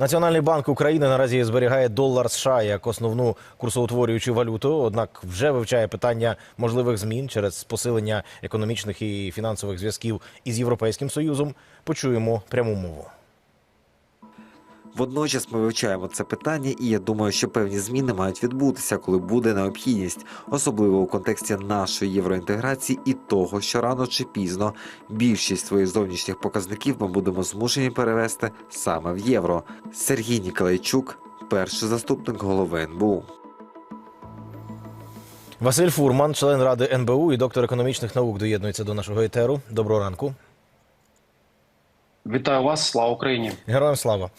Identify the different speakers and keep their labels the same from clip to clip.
Speaker 1: Національний банк України наразі зберігає долар США як основну курсоутворюючу валюту. Однак вже вивчає питання можливих змін через посилення економічних і фінансових зв'язків із Європейським Союзом. Почуємо пряму мову.
Speaker 2: Водночас ми вивчаємо це питання, і я думаю, що певні зміни мають відбутися, коли буде необхідність, особливо у контексті нашої євроінтеграції і того, що рано чи пізно більшість своїх зовнішніх показників ми будемо змушені перевести саме в євро. Сергій Ніколайчук, перший заступник голови НБУ.
Speaker 1: Василь Фурман, член ради НБУ і доктор економічних наук, доєднується до нашого етеру. Доброго ранку.
Speaker 3: Вітаю вас, слава Україні.
Speaker 1: Героям слава.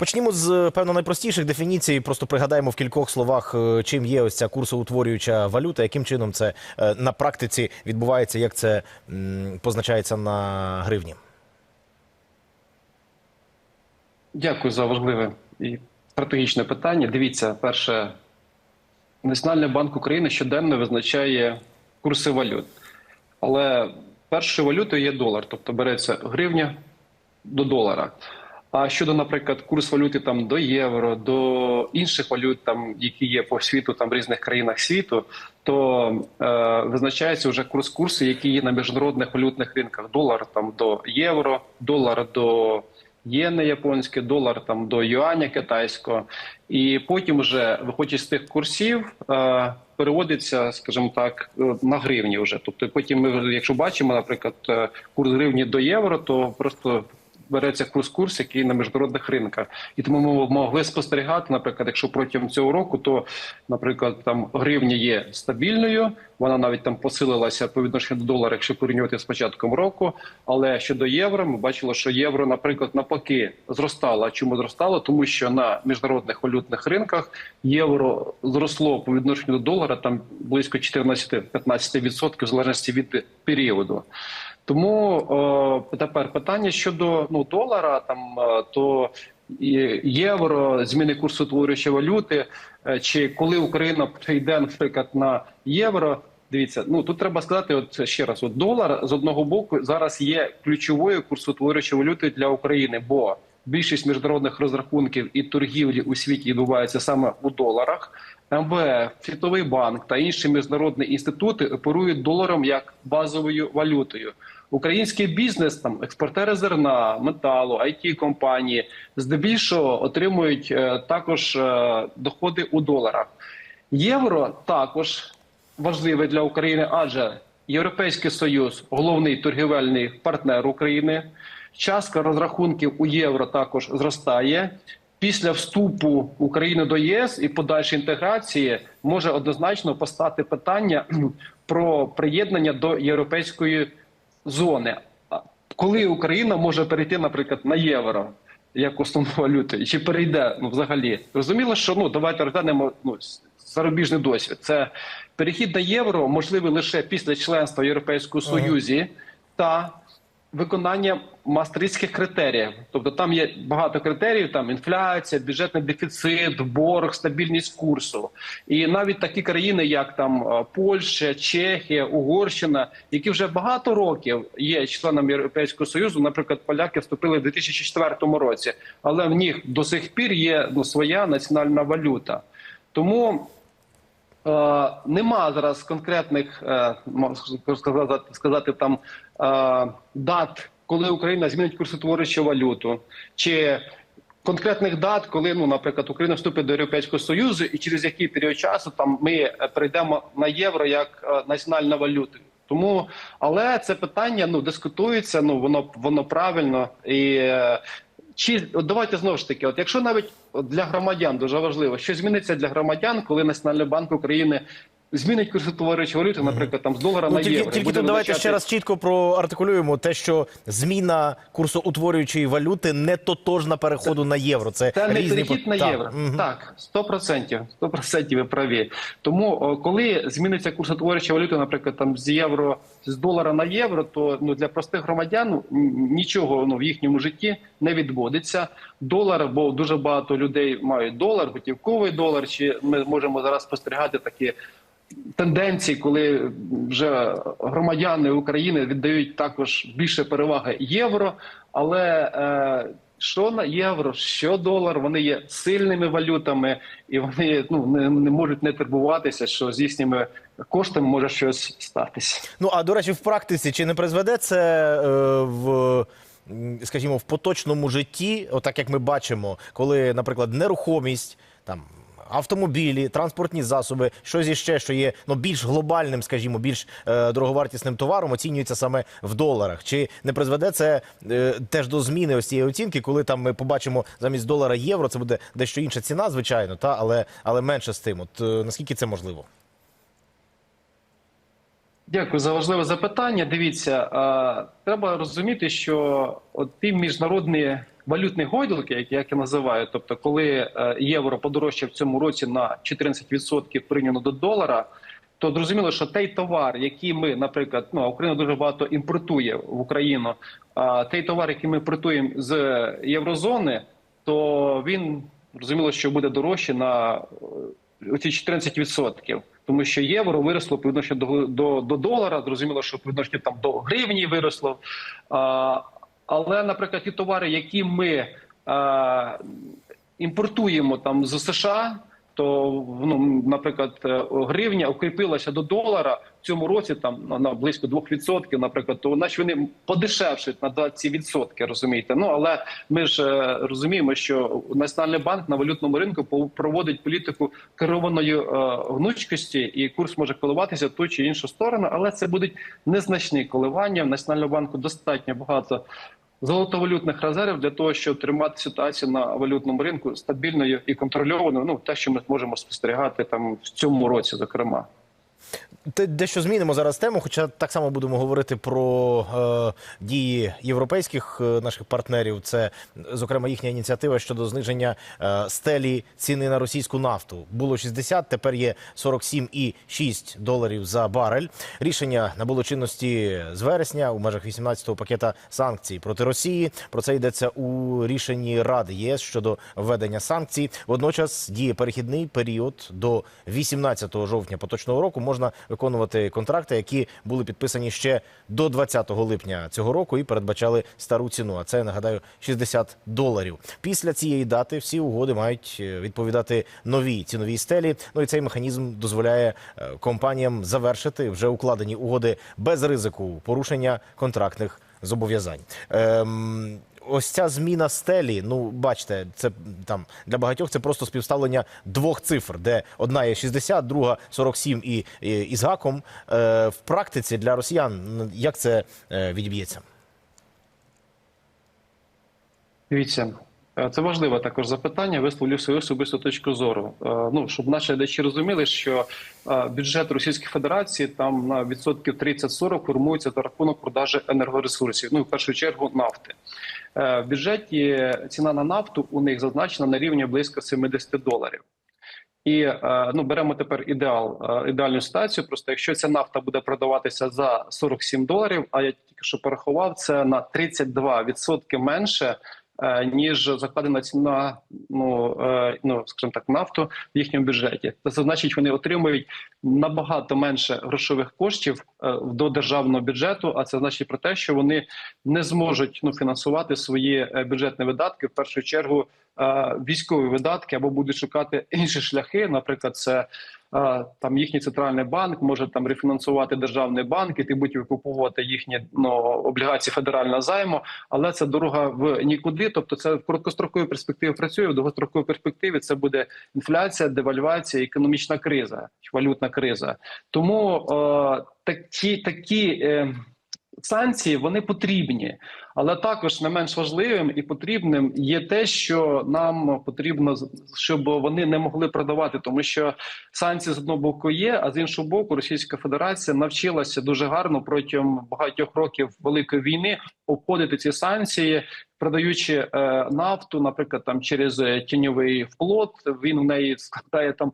Speaker 1: Почнімо з певно найпростіших дефініцій. Просто пригадаємо в кількох словах, е, чим є ось ця курсоутворююча валюта, яким чином це е, на практиці відбувається, як це позначається на гривні.
Speaker 3: Дякую за важливе і стратегічне питання. Дивіться, перше, Національний банк України щоденно визначає курси валют. Але першою валютою є долар, тобто береться гривня до долара. А щодо, наприклад, курс валюти там до євро, до інших валют, там які є по світу, там в різних країнах світу, то е, визначається вже курс курси, які є на міжнародних валютних ринках. Долар там до євро, долар до єни японське, долар там до юаня китайського, і потім вже виходячи з тих курсів. Е, Переводиться, скажімо так, е, на гривні вже. Тобто, потім ми, якщо бачимо, наприклад, е, курс гривні до євро, то просто береться курс-курс, який на міжнародних ринках, і тому ми могли спостерігати, наприклад, якщо протягом цього року, то, наприклад, там гривня є стабільною, вона навіть там посилилася по відношенню до долара, якщо порівнювати з початком року. Але щодо євро, ми бачили, що євро, наприклад, навпаки, зростало. А чому зростало? Тому що на міжнародних валютних ринках євро зросло по відношенню до долара там близько 14-15% в залежності від періоду. Тому о, тепер питання щодо ну долара, там е, то євро, зміни курсу творючої валюти, е, чи коли Україна прийде, наприклад, на євро. Дивіться, ну тут треба сказати, от ще раз: от долар з одного боку зараз є ключовою курсотворючою валютою для України, бо більшість міжнародних розрахунків і торгівлі у світі відбувається саме у доларах. МВФ, Світовий банк та інші міжнародні інститути оперують доларом як базовою валютою. Український бізнес, там експортери зерна, металу, it компанії здебільшого отримують е, також е, доходи у доларах. Євро також важливе для України, адже Європейський Союз головний торгівельний партнер України. Частка розрахунків у євро також зростає. Після вступу України до ЄС і подальшої інтеграції може однозначно постати питання про приєднання до європейської зони. Коли Україна може перейти, наприклад, на євро як основну валюту, чи перейде ну, взагалі? Зрозуміло, що ну давайте розглянемо ну, зарубіжний досвід. Це перехід на євро можливий лише після членства в Європейському Союзі та виконання мастерських критеріїв. Тобто там є багато критеріїв: там інфляція, бюджетний дефіцит, борг, стабільність курсу. І навіть такі країни, як там е, Польща, Чехія, Угорщина, які вже багато років є членами Європейського союзу. Наприклад, поляки вступили в 2004 році, але в них до сих пір є ну, своя національна валюта. Тому нема зараз конкретних е, можна сказати, там е, дат, коли Україна змінить курсотворчу валюту, чи конкретних дат, коли ну, наприклад, Україна вступить до Європейського союзу, і через який період часу там ми е, перейдемо на євро як е, національна валюта. Тому, але це питання ну дискутується. Ну воно воно правильно і. Чи от давайте знову ж таки, от якщо навіть для громадян дуже важливо, що зміниться для громадян, коли Національний банк України змінить курсотворюючу валюту, наприклад, там з долара
Speaker 1: Ну,
Speaker 3: на
Speaker 1: тільки
Speaker 3: євро.
Speaker 1: тільки тут давайте ще раз чітко проартикулюємо те, що зміна курсоутворюючої валюти не тотожна переходу на євро. Це,
Speaker 3: Це не
Speaker 1: різні
Speaker 3: перехід на
Speaker 1: Так,
Speaker 3: євро.
Speaker 1: мгм.
Speaker 3: Так, 100%. 100% ви праві. Тому о, коли зміниться курсотворча валюта, наприклад, там з євро з долара на євро, то ну для простих громадян ну, нічого ну в їхньому житті не відбудеться. Долар, бо дуже багато людей мають долар, готівковий долар. Чи ми можемо зараз спостерігати такі тенденції, коли вже громадяни України віддають також більше переваги євро, але е, що на євро, що долар, вони є сильними валютами, і вони ну не, не можуть не турбуватися, що з їхніми коштами може щось статися.
Speaker 1: Ну а до речі, в практиці чи не призведе це е, в. Скажімо, в поточному житті, отак як ми бачимо, коли, наприклад, нерухомість, там автомобілі, транспортні засоби, щось іще, що є ну більш глобальним, скажімо, більш е, дороговартісним товаром, оцінюється саме в доларах. Чи не призведе це е, теж до зміни ось цієї оцінки, коли там ми побачимо замість долара євро, це буде дещо інша ціна, звичайно, та але але менше з тим. От е, наскільки це можливо?
Speaker 3: Дякую за важливе запитання. Дивіться, а, треба розуміти, що от ті міжнародні валютні гойдалки, як, як я називаю, тобто, коли е, євро подорожчав в цьому році на 14% прийняно до долара, то зрозуміло, що той товар, який ми, наприклад, ну Україна дуже багато імпортує в Україну, а той товар, який ми імпортуємо з єврозони, то він зрозуміло, що буде дорожче на е, оці 14%. Тому що євро виросло по відношенню до, до, до долара, зрозуміло, що по відношенню там до гривні виросло. А, але, наприклад, ті товари, які ми е, імпортуємо там з США, то ну, наприклад, е, гривня укріпилася до долара в цьому році там на- на близько 2%, наприклад, то значить вони подешевшують на 20%, розумієте. Ну але ми ж е, розуміємо, що Національний банк на валютному ринку проводить політику керованої е, гнучкості, і курс може коливатися в ту чи іншу сторону, але це будуть незначні коливання. В Національному банку достатньо багато золотовалютних резервів для того, щоб тримати ситуацію на валютному ринку стабільною і контрольованою. Ну те, що ми можемо спостерігати там в цьому році, зокрема.
Speaker 1: Дещо змінимо зараз тему, хоча так само будемо говорити про е, дії європейських е, наших партнерів. Це, зокрема, їхня ініціатива щодо зниження е, стелі ціни на російську нафту. Було 60, тепер є 47,6 доларів за барель. Рішення набуло чинності з вересня у межах 18-го пакета санкцій проти Росії. Про це йдеться у рішенні Ради ЄС щодо введення санкцій. Водночас діє перехідний період до 18 жовтня поточного року. Можна виконувати контракти, які були підписані ще до 20 липня цього року і передбачали стару ціну. А це нагадаю 60 доларів. Після цієї дати всі угоди мають е, відповідати новій ціновій стелі. Ну і цей механізм дозволяє е, компаніям завершити вже укладені угоди без ризику порушення контрактних зобов'язань. Ем, Ось ця зміна стелі. Ну, бачите, це там для багатьох це просто співставлення двох цифр, де одна є 60, друга 47 і, і, і з гаком. Е, в практиці для росіян як це е, відіб'ється?
Speaker 3: Дивіться, е, це важливе також запитання. Висловлю свою особисту точку зору. Е, Ну щоб наші глядачі розуміли, що е, бюджет Російської Федерації там на відсотків 30-40 формується за рахунок продажі енергоресурсів. Ну в першу чергу нафти. Е, В бюджеті ціна на нафту у них зазначена на рівні близько 70 доларів. І е, ну беремо тепер ідеал, е, ідеальну ситуацію. Просто якщо ця нафта буде продаватися за 47 доларів, а я тільки що порахував, це на 32% менше. Е, Ніж закладена ціна, ну е, ну скажімо так, нафту в їхньому бюджеті, це значить, вони отримують набагато менше грошових коштів е, до державного бюджету. А це значить про те, що вони не зможуть ну фінансувати свої бюджетні видатки в першу чергу військові видатки або будуть шукати інші шляхи. Наприклад, це е, там їхній центральний банк може там рефінансувати державний банк, і ти будуть викуповувати їхні ну, облігації федерального займу, але це дорога в нікуди. Тобто, це в короткостроковій перспективі працює. В довгостроковій перспективі це буде інфляція, девальвація, економічна криза, валютна криза. Тому е, такі такі. Е, Санкції вони потрібні, але також не менш важливим і потрібним є те, що нам потрібно щоб вони не могли продавати, тому що санкції з одного боку є, а з іншого боку, Російська Федерація навчилася дуже гарно протягом багатьох років великої війни обходити ці санкції, продаючи е, нафту, наприклад, там через е, тіньовий флот. Він в неї складає там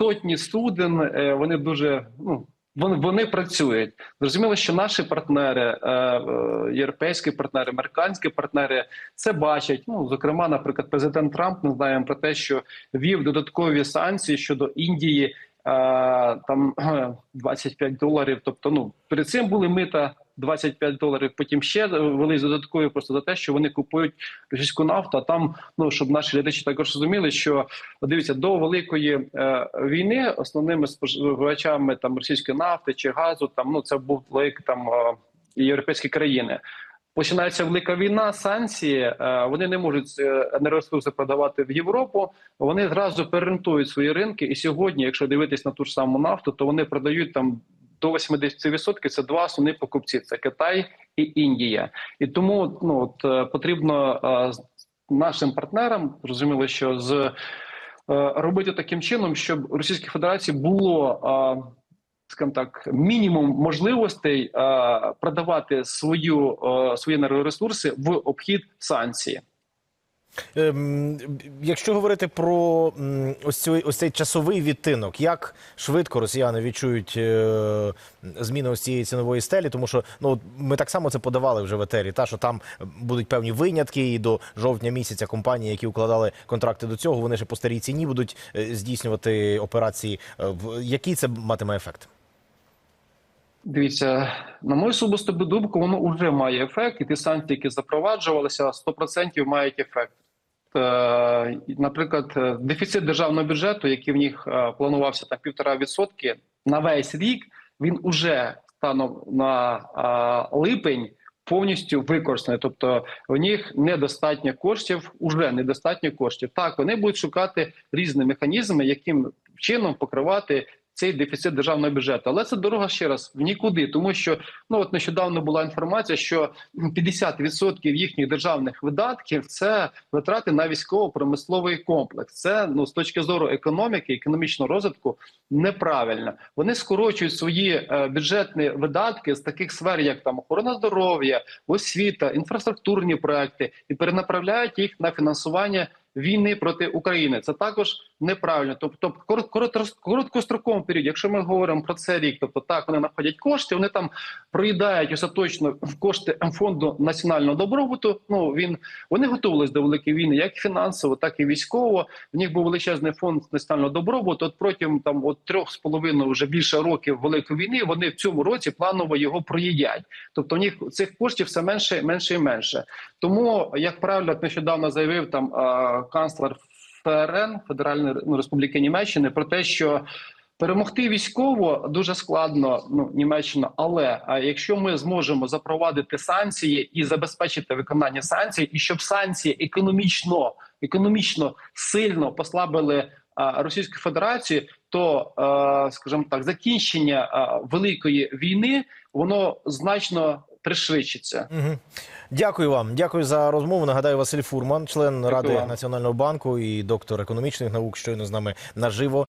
Speaker 3: сотні суден. Е, вони дуже ну. Вони вони працюють. Зрозуміло, що наші партнери, е, е, європейські партнери, американські партнери це бачать. Ну зокрема, наприклад, президент Трамп ми знаємо про те, що ввів додаткові санкції щодо Індії, там 25 доларів. Тобто, ну перед цим були мита 25 доларів. Потім ще ввели додаткові просто за те, що вони купують російську нафту. А там, ну щоб наші глядачі також розуміли, що дивіться до великої е, війни основними споживачами там російської нафти чи газу, там ну це були там е, європейські країни. Починається велика війна, санкції. е, Вони не можуть е, енергоресурси продавати в Європу. Вони зразу перерентують свої ринки. І сьогодні, якщо дивитись на ту ж саму нафту, то вони продають там до 80% Це два основні покупці: це Китай і Індія. І тому ну от е, потрібно нашим партнерам зрозуміло, що з робити таким чином, щоб у Російській Федерації було. Скажімо так, мінімум можливостей е, продавати свою е, свої енергоресурси в обхід санкції.
Speaker 1: Ем, якщо говорити про ось цей, ось цей часовий відтинок, як швидко росіяни відчують е, зміни ось цієї цінової стелі, тому що ну ми так само це подавали вже в етері, та що там будуть певні винятки, і до жовтня місяця компанії, які укладали контракти до цього, вони ще по старій ціні будуть здійснювати операції. Який це матиме ефект?
Speaker 3: Дивіться, на мою особисту думку, воно вже має ефект, і ті санкції, які запроваджувалися, 100% мають ефект. Е, Наприклад, е, дефіцит державного бюджету, який в них е, планувався на півтора відсотки на весь рік, він уже станом на липень повністю використаний. Тобто в них недостатньо коштів, уже недостатньо коштів. Так, вони будуть шукати різні механізми, яким чином покривати цей дефіцит державного бюджету. Але це дорога ще раз в нікуди, тому що ну от нещодавно була інформація, що 50% їхніх державних видатків це витрати на військово-промисловий комплекс. Це ну з точки зору економіки, економічного розвитку неправильно. Вони скорочують свої е, бюджетні видатки з таких сфер, як там охорона здоров'я, освіта, інфраструктурні проекти, і перенаправляють їх на фінансування війни проти України. Це також неправильно. Тобто, корот- корот- короткостроковому періоді, якщо ми говоримо про це рік, тобто так вони знаходять кошти, вони там проїдають остаточно в кошти фонду національного добробуту. Ну він вони готувалися до великої війни, як фінансово, так і військово. В них був величезний фонд національного добробуту. От протягом там от трьох з половиною вже більше років великої війни. Вони в цьому році планово його проїдять. Тобто, в них цих коштів все менше, менше і менше. Тому, як правильно нещодавно заявив там канцлер ФРН Федеральної ну, Республіки Німеччини про те, що перемогти військово дуже складно, ну Німеччина, але якщо ми зможемо запровадити санкції і забезпечити виконання санкцій, і щоб санкції економічно економічно сильно послабили Російську Федерацію, то скажімо так, закінчення великої війни воно значно пришвидшиться.
Speaker 1: Угу. Дякую вам. Дякую за розмову. Нагадаю, Василь Фурман, член
Speaker 3: Дякую
Speaker 1: Ради
Speaker 3: вам.
Speaker 1: Національного банку і доктор економічних наук, щойно з нами наживо